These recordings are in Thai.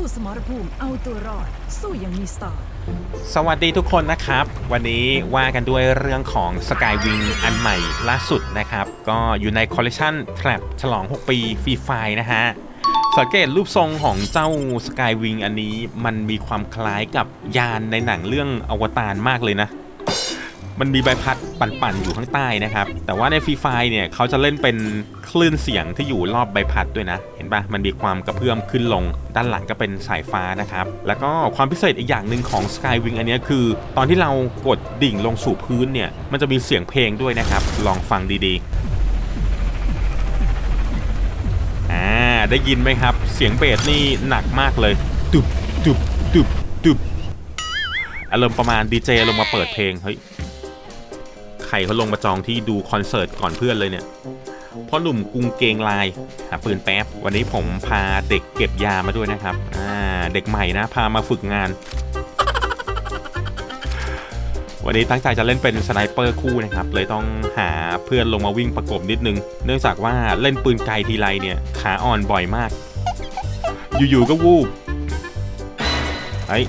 สู้สมรภูมิ เอาตัวรอด สู้อย่างมีสไตล์สวัสดีทุกคนนะครับ วันนี้ว่ากันด้วยเรื่องของ Skywing อันใหม่ล่าสุดนะครับ ก็อยู่ในคอลเลคชัน Trap ฉลอง 6 ปีฟรีไฟนะฮะ สังเกตรูปทรงของเจ้า Skywing อันนี้มันมีความคล้ายกับยานในหนังเรื่องอวตารมากเลยนะ มันมีใบพัดปั่นๆอยู่ข้างใต้นะครับ แต่ว่าในฟรีไฟเนี่ยเขาจะเล่นเป็นคลื่นเสียงที่อยู่รอบใบพัดด้วยนะ เห็นปะมันมีความกระเพื่อมขึ้นลง ด้านหลังก็เป็นสายฟ้านะครับ แล้วก็ความพิเศษอีกอย่างหนึ่งของ Skywing อันนี้คือ ตอนที่เรากดดิ่งลงสู่พื้นเนี่ย มันจะมีเสียงเพลงด้วยนะครับ ลองฟังดีๆ อ่า ได้ยินไหมครับ เสียงเบสนี่หนักมากเลย ตุบตุบตุบตุบอารมณ์ประมาณดีเจลงมาเปิดเพลง เฮ้ย ใครเขาลงมาจองที่ดูคอนเสิร์ตก่อนเพื่อนเลยเนี่ยพ่อหนุ่มกรุงเกงลายหาปืนแป๊บ วันนี้ผมพาเด็กเก็บยามาด้วยนะครับ อ่า เด็กใหม่นะ พามาฝึกงาน วันนี้ตั้งใจจะเล่นเป็นสไนเปอร์คู่นะครับ เลยต้องหาเพื่อนลงมาวิ่งประกบนิดนึง เนื่องจากว่าเล่นปืนไกลทีไรเนี่ย ขาอ่อนบ่อยมาก อยู่ ๆ ก็วูบเฮ้ย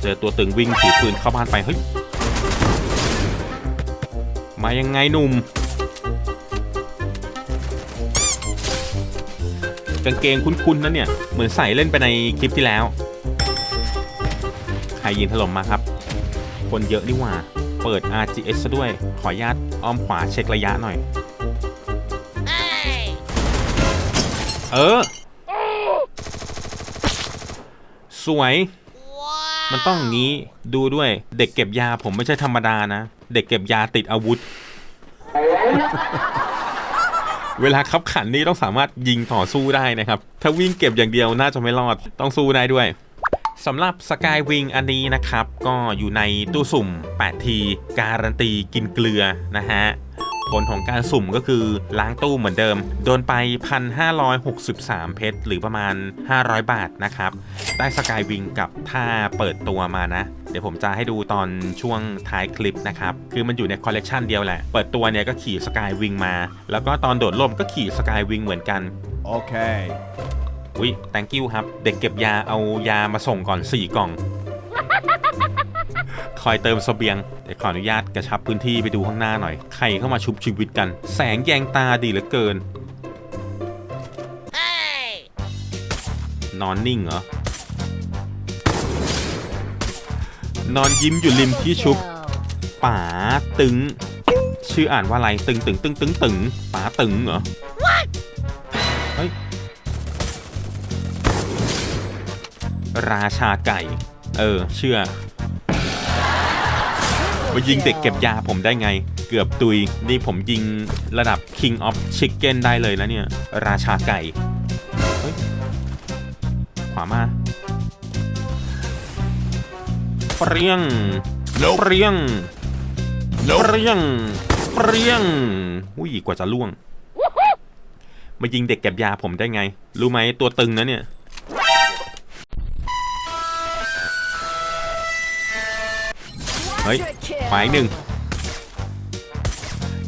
เจอตัวตึงวิ่งถือปืนเข้าบ้านไป เฮ้ย มายังไงหนุ่มกางเกงคุ้นๆนะเนี่ย เหมือนใส่เล่นไปในคลิปที่แล้วใครยิงถล่มมาครับ คนเยอะนี่หว่า เปิด RGS ซะด้วย ขออนุญาตอ้อมขวาเช็คระยะหน่อย เออ สวย มันต้องงนี้ดูด้วย เด็กเก็บยาผมไม่ใช่ธรรมดานะ เด็กเก็บยาติดอาวุธ เวลาขับขันนี่ต้องสามารถยิงต่อสู้ได้นะครับ ถ้าวิ่งเก็บอย่างเดียวน่าจะไม่รอดต้องสู้ได้ด้วยสำหรับ Skywing อันนี้นะครับ ก็อยู่ในตู้สุ่ม8ทีการันตีกินเกลือนะฮะ ผลของการสุ่มก็คือล้างตู้เหมือนเดิม โดนไป 1,563 เพชร หรือประมาณ 500 บาทนะครับ ได้สกายวิงกับท่าเปิดตัวมานะ เดี๋ยวผมจะให้ดูตอนช่วงท้ายคลิปนะครับ คือมันอยู่ในคอลเลกชันเดียวแหละ เปิดตัวเนี่ยก็ขี่สกายวิงมา แล้วก็ตอนโดดร่มก็ขี่สกายวิงเหมือนกัน Okay. อุ้ย thank you ครับ เด็กเก็บยาเอายามาส่งก่อน 4 กล่อง คอยเติมเสบียงเดี๋ยวขออนุญาตกระชับพื้นที่ไปดูข้างหน้าหน่อยใครเข้ามาชุบชีวิตกัน แสงแยงตาดีเหลือเกิน นอนนิ่งเหรอ นอนยิ้มอยู่ริมที่ชุบป๋าตึง ชื่ออ่านว่าอะไรตึงตึงตึงตึงตึงป๋าตึงเหรอเฮ้ยราชาไก่ เออ เชื่อ มายิงเด็กเก็บยาผมได้ไง เกือบตุย นี่ผมยิงระดับ King of Chicken ได้เลยนะเนี่ย ราชาไก่ขวามาเปรี้ยง Nope. เปรี้ยงเป Nope. รี้ยงเปรี้ยงอุ้ยกว่าจะล่วง มายิงเด็กเก็บยาผมได้ไง รู้ไหมตัวตึงนะเนี่ย ฮ้ยขวาอีกหนึ่ง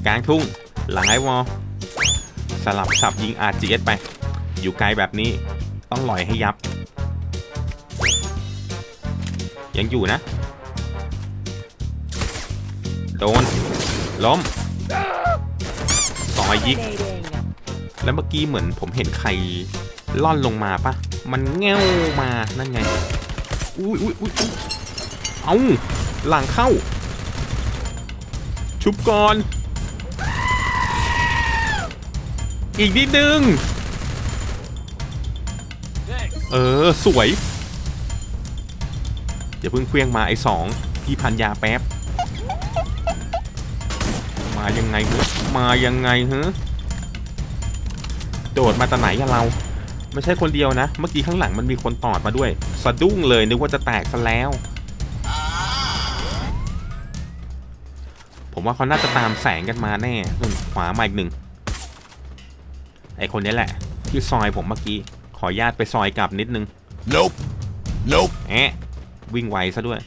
กลางทุ่งหลังไอวอลสลับสับยิง RGS ไป อยู่ไกลแบบนี้ต้องลอยให้ยับ ยังอยู่นะ โดน ล้มซอยยิก แล้วเมื่อกี้เหมือนผมเห็นใครล่อนลงมาปะ มันแง่วมา นั่นไง อุ้ยอุ้ยอุ้ยอุ๊ยเอา หลังเข้า ชุบก่อน อีกนิดนึง เออ สวยอย่าเพิ่งเคลี้ยงมาไอ้สองพี่พันยาแป๊บ มายังไงฮะมายังไงฮะโดดมาต่ไหนอะเราไม่ใช่คนเดียวนะ เมื่อกี้ข้างหลังมันมีคนตอดมาด้วย สะดุ้งเลยนึกว่าจะแตกซะแล้ว ผมว่าเขาน่าจะตามแสงกันมาแน่นู่นขวามาอีกหนึ่งไอคนนี้แหละ ที่ซอยผมเมื่อกี้ ขออนุญาตไปซอยกลับนิดนึง Nope. Nope. แอะวิ่งไวซะด้วย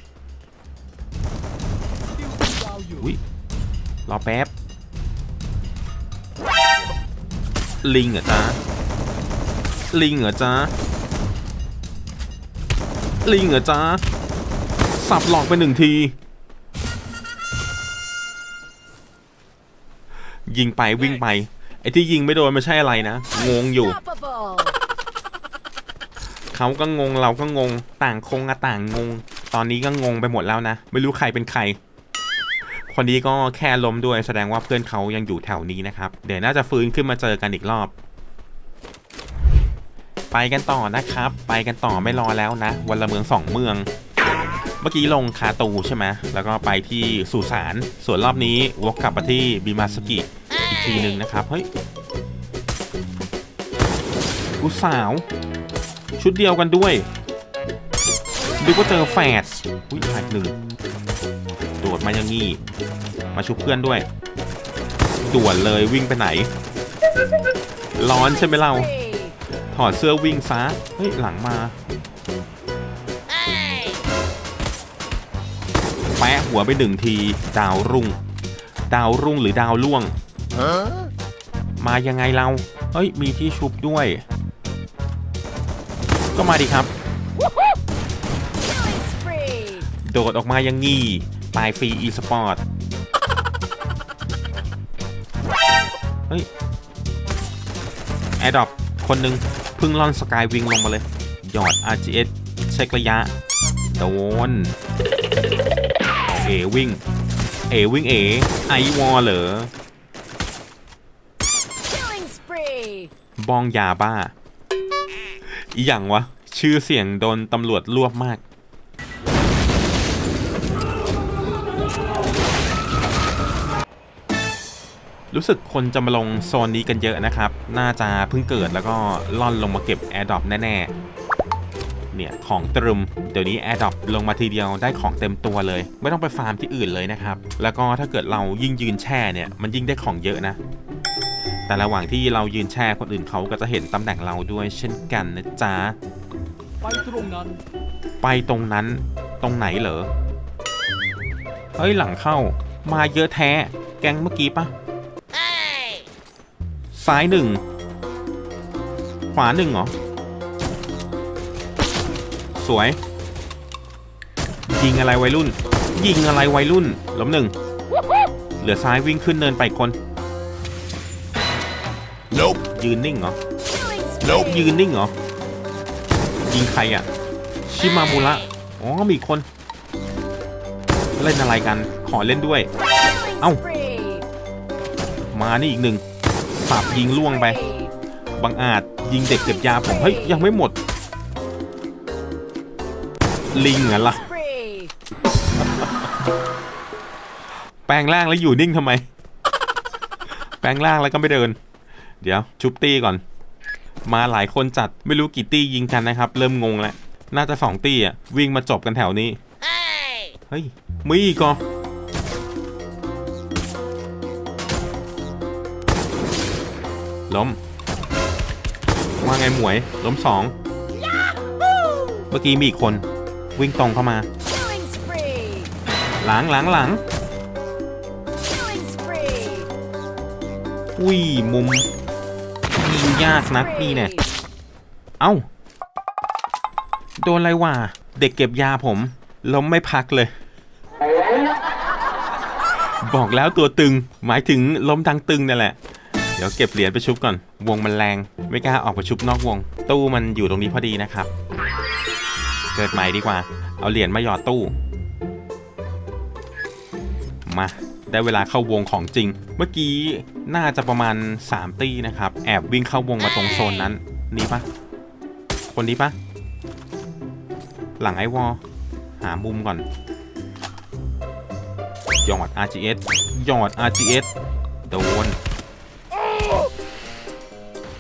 อุ้ยรอแป๊บ ลิงเหรอจ๊ะลิงเหรอจ๊ะลิงเหรอจ๊ะสับหลอกไปหนึ่งที ยิงไปวิ่งไป ไอ้ที่ยิงไม่โดนไม่ใช่อะไรนะ งงอยู่ Unstoppable เขาก็งงเราก็งงต่างคงอะต่างงง ตอนนี้ก็งงไปหมดแล้วนะ ไม่รู้ใครเป็นใคร คนนี้ก็แค่ล้มด้วยแสดงว่าเพื่อนเขายังอยู่แถวนี้นะครับ เดี๋ยวน่าจะฟื้นขึ้นมาเจอกันอีกรอบไปกันต่อนะครับ ไปกันต่อไม่รอแล้วนะ วันละเมืองสองเมือง เมื่อกี้ลงคาตูใช่ไหมแล้วก็ไปที่สุสาน ส่วนรอบนี้วกกลับมาที่บิมาสกิอีก ทีหนึ่งนะครับ เฮ้ยกูสาว ชุดเดียวกันด้วยดูว่าเจอแฝดอุ้ยหายหนึ่งโดดมาอย่างงี้ มาชุบเพื่อนด้วย ด่วนเลยวิ่งไปไหน ร้อนใช่ไหมเรา ถอดเสื้อวิ่งซะ เฮ้ย หลังมา แปะหัวไปหนึ่งที ดาวรุ่ง ดาวรุ่งหรือดาวล่วง มายังไงเราเฮ้ย มีที่ชุบด้วย ก็มาดิครับ โดดออกมายังงี้ปลายฟรีอีสปอร์ต เฮ้ย แอดดอปคนหนึ่งพึ่งล่อนสกายวิงลงมาเลย หยอด RGS เช็คระยะ โดน เอวิ่ง เอวิ่งเอไอวอลเหรอ บองยาบ้า อีหยังวะ ชื่อเสียงโดนตำรวจรวบมาก รู้สึกคนจะมาลงโซนนี้กันเยอะนะครับ น่าจะเพิ่งเกิดแล้วก็ล่อนลงมาเก็บ a อ r d r o p แน่ๆ เนี่ย ของตรึม เดี๋ยวนี้ a อ r d r o p ลงมาทีเดียวได้ของเต็มตัวเลย ไม่ต้องไปฟาร์มที่อื่นเลยนะครับ แล้วก็ถ้าเกิดเรายิ่งยืนแช่เนี่ย มันยิ่งได้ของเยอะนะ แต่ระหว่างที่เรายืนแช่คนอื่นเขาก็จะเห็นตำแหน่งเราด้วยเช่นกันนะจ๊ะ ไปตรงนั้น ไปตรงนั้น ตรงไหนเหรอ เฮ้ยหลังเข้า มาเยอะแท้ แกงเมื่อกี้ปะซ้ายหนึ่ง ขวาหนึ่งเหรอ สวย ยิงอะไรวัยรุ่น ยิงอะไรวัยรุ่นล้มหนึ่ง เหลือซ้ายวิ่งขึ้นเนินไปคน Nope. ยืนนิ่งเหรอ Killing Nope. spree ยืนนิ่งเหรอ ยิงใครอะ ชิมามุระอ๋อมีอีกคน เล่นอะไรกัน ขอเล่นด้วย Killing Ow. spree มานี่อีกหนึ่งสับยิงล่วงไป Spree บังอาจยิงเด็กเก็บยาผม เฮ้ย ยังไม่หมด ลิงเหรอล่ะ spree แปลงร่างแล้วอยู่นิ่งทำไม แปลงร่างแล้วก็ไม่เดิน เดี๋ยวชุบตี้ก่อน มาหลายคนจัดไม่รู้กี่ตี้ยิงกันนะครับ เริ่มงงแล้ว น่าจะสองตี้อะวิ่งมาจบกันแถวนี้ เฮ้ยมีอีกเหรอล้ม ว่าไงหมวย ล้มสอง เมื่อกี้มีอีกคน วิ่งตรงเข้ามา Killing spree หลังหลังหลัง Killing spree อุ้ยมุม ยิงยากนักนี่เนี่ย เอ้า โดนอะไรวะ เด็กเก็บยาผม ล้มไม่พักเลย บอกแล้วตัวตึง หมายถึงล้มทั้งตึงนั่นแหละ เดี๋ยวเก็บเหรียญไปชุบก่อน วงมันแรง ไม่กล้าออกไปชุบนอกวง ตู้มันอยู่ตรงนี้พอดีนะครับ เกิดใหม่ดีกว่า เอาเหรียญมาหยอดตู้ มา ได้เวลาเข้าวงของจริง เมื่อกี้น่าจะประมาณ 3 ตีนะครับ แอบวิ่งเข้าวงมาตรงโซนนั้น นี่ปะคนนี้ปะหลังไอวอลหามุมก่อน หยอด RGS หยอด RGS โดน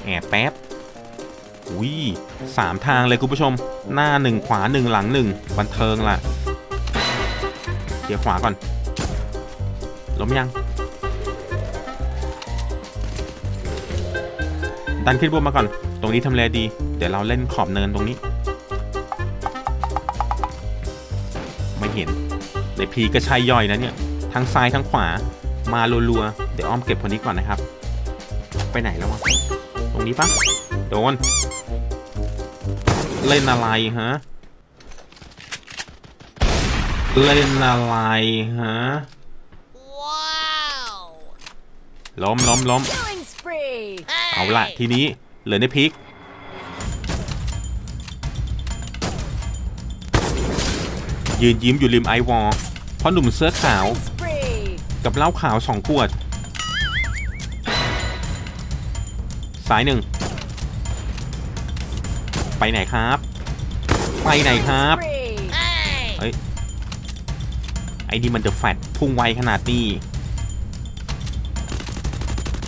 แอบแป๊บอุ้ยสามทางเลยคุณผู้ชม หน้าหนึ่งขวาหนึ่งหลังหนึ่งบันเทิงล่ะ เดี๋ยวขวาก่อน ล้มยัง ดันขึ้นบนมาก่อน ตรงนี้ทำเลดี เดี๋ยวเราเล่นขอบเนินตรงนี้ ไม่เห็นในพีก็ใช่ย่อยนะเนี่ย ทั้งซ้ายทั้งขวา มารัวๆ เดี๋ยวอ้อมเก็บคนนี้ก่อนนะครับ ไปไหนแล้ววะ ตรงนี้ปะโดน เล่นอะไรฮะ เล่นอะไรฮะ ล้มล้มล้ม Killing spree. เอาละทีนี้เหลือในพริกยืนยิ้มอยู่ริมไอวอลเพราะหนุ่มเสื้อขาว Killing spree. กับเหล้าขาวสองขวด สายหนึ่ง ไปไหนครับ ไปไหนครับ Spree. เฮ้ย ไอ้นี่มันจะแฟดพุ่งไวขนาดนี้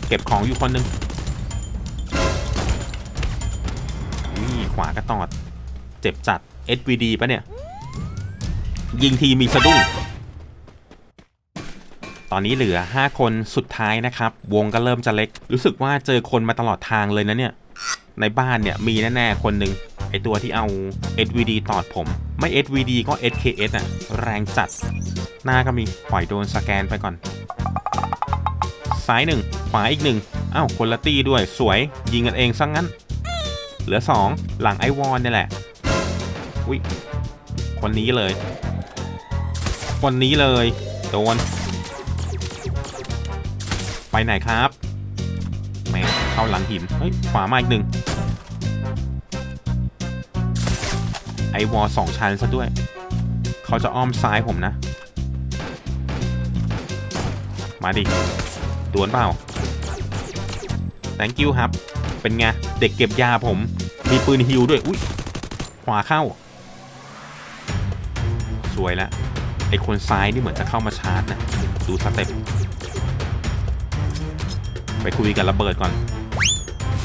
เก็บของอยู่คนหนึ่งนี่ขวากระตอด เจ็บจัด SVD ปะเนี่ย ยิงทีมีสะดุ้ง ตอนนี้เหลือ 5 คนสุดท้ายนะครับ วงก็เริ่มจะเล็ก รู้สึกว่าเจอคนมาตลอดทางเลยนะเนี่ย ในบ้านเนี่ยมีแน่ๆคนหนึ่งไอตัวที่เอา SVD ตอดผม ไม่ SVD ก็ SKS อะแรงจัด หน้าก็มี ปล่อยโดนสแกนไปก่อน ซ้ายหนึ่งขวาอีกหนึ่งอ้าวคนละตีด้วยสวยยิงกันเองซะงงั้น เหลือ 2 หลังไอวอนนี่แหละอุ้ยคนนี้เลย คนนี้เลยโดนไปไหนครับแหมเข้าหลังหินเฮ้ยขวามาอีกหนึ่งไอวอสองชั้นซะด้วย เขาจะอ้อมซ้ายผมนะ มาดิ ดวลเปล่า thank you ครับ เป็นไง เด็กเก็บยาผม มีปืนฮิวด้วย อุ้ยขวาเข้า สวยแล้วไอคนซ้ายนี่เหมือนจะเข้ามาชาร์จนะ ดูสเต็ป ไปคุยกับระเบิดก่อน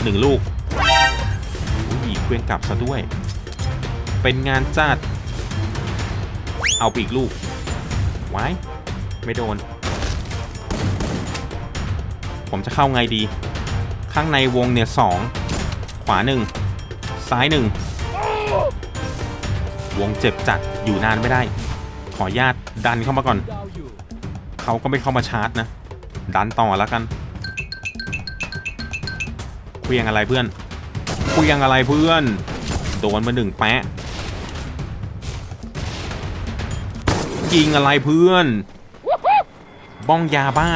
หนึ่งลูกอุ้ยเคลื่อนกลับซะด้วย เป็นงานจัด เอาปีกลูก ไว้ ไม่โดน ผมจะเข้าไงดี ข้างในวงเนี่ยสองขวาหนึ่งซ้ายหนึ่งวงเจ็บจัดอยู่นานไม่ได้ ขอญาตดันเข้ามาก่อน เขาก็ไม่เข้ามาชาร์จนะ ดันต่อแล้วกันคุยยังอะไรเพื่อนคุยยังอะไรเพื่อน โดนมาหนึ่งแปะยิงอะไรเพื่อน บ้องยาบ้า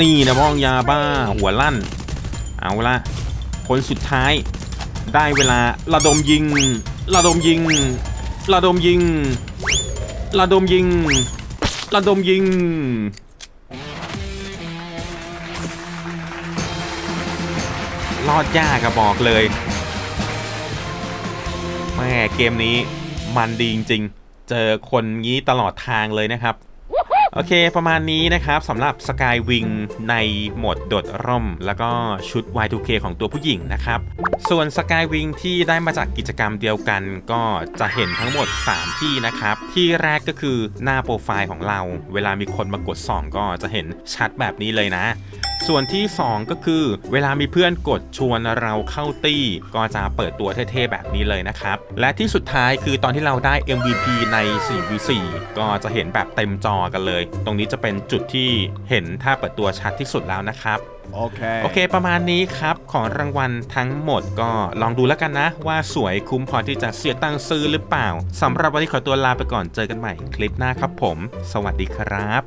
นี่นะบ้องยาบ้าหัวลั่น เอาละคนสุดท้าย ได้เวลาระดมยิง ระดมยิง ระดมยิง ระดมยิง ระดมยิงรอดยากอะบอกเลยแม่เกมนี้มันดีจริงๆ เจอคนงี้ตลอดทางเลยนะครับ โอเค ประมาณนี้นะครับสำหรับ Skywing ในโหมดโดดร่ม แล้วก็ชุด Y2K ของตัวผู้หญิงนะครับ ส่วน Skywing ที่ได้มาจากกิจกรรมเดียวกันก็จะเห็นทั้งหมด 3 ที่นะครับ ที่แรกก็คือหน้าโปรไฟล์ของเรา เวลามีคนมากดส่องก็จะเห็นชัดแบบนี้เลยนะ ส่วนที่ 2 ก็คือ เวลามีเพื่อนกดชวนเราเข้าตี้ก็จะเปิดตัวเท่ๆแบบนี้เลยนะครับ และที่สุดท้ายคือตอนที่เราได้ MVP ใน 4v4 ก็จะเห็นแบบเต็มจอกันเลย ตรงนี้จะเป็นจุดที่เห็นถ้าเปิดตัวชัดที่สุดแล้วนะครับ Okay. โอเค ประมาณนี้ครับ ของรางวัลทั้งหมดก็ลองดูแล้วกันนะ ว่าสวยคุ้มพอที่จะเสียตังค์ซื้อหรือเปล่า สำหรับวันนี้ขอตัวลาไปก่อนเจอกันใหม่คลิปหน้าครับผม สวัสดีครับ